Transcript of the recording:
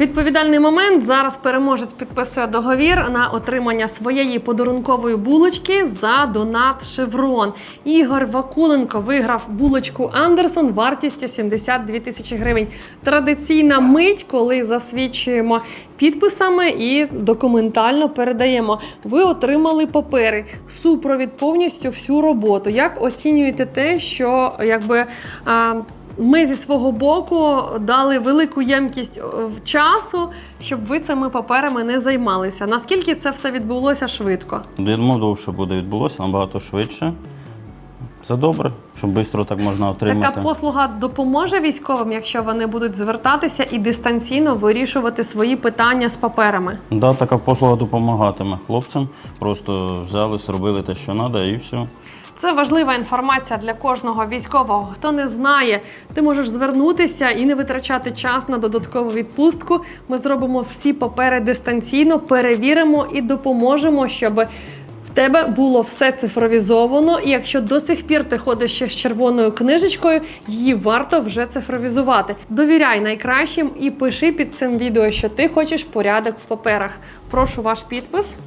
Відповідальний момент зараз переможець підписує договір на отримання своєї подарункової булочки за донат Шеврон. Ігор Вакуленко виграв булочку Андерсон вартістю 72 тисячі гривень. Традиційна мить, коли засвідчуємо підписами і документально передаємо. Ви отримали папери, супровід повністю всю роботу. Як оцінюєте те, що якби. Ми зі свого боку дали велику ємкість е, часу, щоб ви цими паперами не займалися. Наскільки це все відбулося швидко? Думав, довше буде відбулося, набагато швидше. Це добре, що швидко так можна отримати. Така послуга допоможе військовим, якщо вони будуть звертатися і дистанційно вирішувати свої питання з паперами. Да, така послуга допомагатиме хлопцям. Просто взяли, зробили те, що треба, і все. Це важлива інформація для кожного військового. Хто не знає, ти можеш звернутися і не витрачати час на додаткову відпустку. Ми зробимо всі папери дистанційно, перевіримо і допоможемо, щоб тебе було все цифровізовано. І якщо до сих пір ти ходиш ще з червоною книжечкою, її варто вже цифровізувати. Довіряй найкращим і пиши під цим відео, що ти хочеш порядок в паперах. Прошу ваш підпис.